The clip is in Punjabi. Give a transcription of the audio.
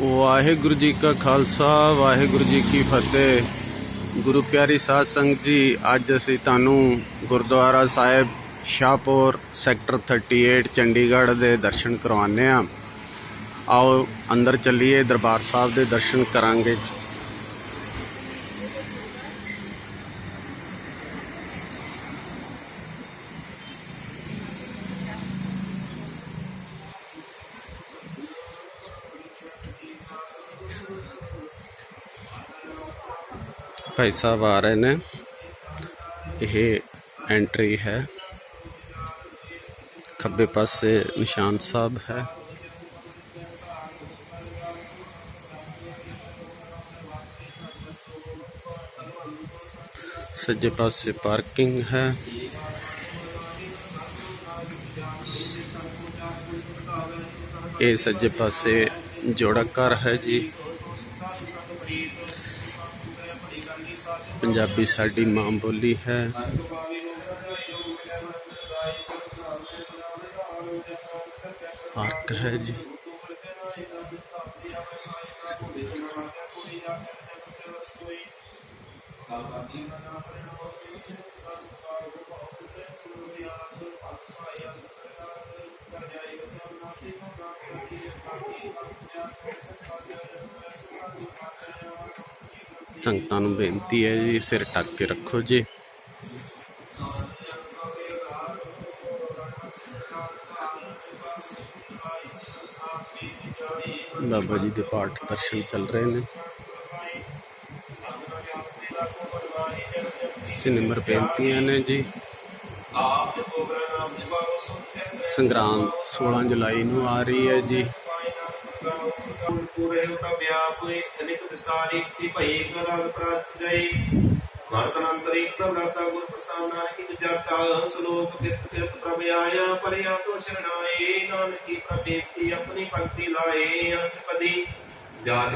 ਵਾਹਿਗੁਰੂ ਜੀ ਕਾ ਖਾਲਸਾ, ਵਾਹਿਗੁਰੂ ਜੀ ਕੀ ਫਤਿਹ। ਗੁਰੂ ਪਿਆਰੀ ਸਾਧ ਸੰਗਤ ਜੀ, ਅੱਜ ਅਸੀਂ ਤੁਹਾਨੂੰ ਗੁਰਦੁਆਰਾ ਸਾਹਿਬ ਸ਼ਾਹਪੁਰ ਸੈਕਟਰ 38 ਚੰਡੀਗੜ੍ਹ ਦੇ ਦਰਸ਼ਨ ਕਰਵਾਉਂਦੇ ਆ ਆਓ ਅੰਦਰ ਚੱਲੀਏ, ਦਰਬਾਰ ਸਾਹਿਬ ਦੇ ਦਰਸ਼ਨ ਕਰਾਂਗੇ। ਭਾਈ ਸਾਹਿਬ ਆ ਰਹੇ ਨੇ ਇਹ ਐਂਟਰੀ ਹੈ ਖੱਬੇ ਪਾਸੇ ਨਿਸ਼ਾਨ ਸਾਹਿਬ ਹੈ ਸੱਜੇ ਪਾਸੇ ਪਾਰਕਿੰਗ ਹੈ ਇਹ ਸੱਜੇ ਪਾਸੇ ਜੋੜਾ ਘਰ ਹੈ ਜੀ ਪੰਜਾਬੀ ਸਾਡੀ ਮਾਂ ਬੋਲੀ ਹੈ ਪਾਰਕ ਹੈ ਜੀ ਸੰਗਤਾਂ ਨੂੰ ਬੇਨਤੀ ਹੈ ਜੀ, ਸਿਰ ਟੱਕ ਕੇ ਰੱਖੋ ਜੀ। ਬਾਬਾ ਜੀ ਦੇ ਪਾਠ ਦਰਸ਼ਨ ਚੱਲ ਰਹੇ ਨੇ। ਸਿਨਮਰ ਬੇਨਤੀਆਂ ਨੇ ਜੀ। ਸੰਗਰਾਂਦ 16 ਜੁਲਾਈ ਨੂੰ ਆ ਰਹੀ ਹੈ ਜੀ। ਪੂਰੇ ਪ੍ਰਭਿਆਪੁਰੇ ਅਨੇਕ ਵਿਸਾਰੀ ਕੀ ਭਈ ਕਰਾਲ ਪ੍ਰਸਤ ਗਈ ਮਰਦ ਅਨੰਤਰੀ ਗੁਰ ਪ੍ਰਸਾਦ ਕੀ ਜਾਤਾ ਸ਼ਲੋਕ ਕਿਰਤ ਕਿਰਤ ਪ੍ਰਭ ਆਇਆ, ਪਰਿਆ ਤੋਂ ਸ਼ਰਣਾਏ ਨਾਨਕ ਕੀ ਆਪਣੀ ਭਗਤੀ ਲਾਏ, ਅਸ਼ਟਪਦੀ ਜਾਤ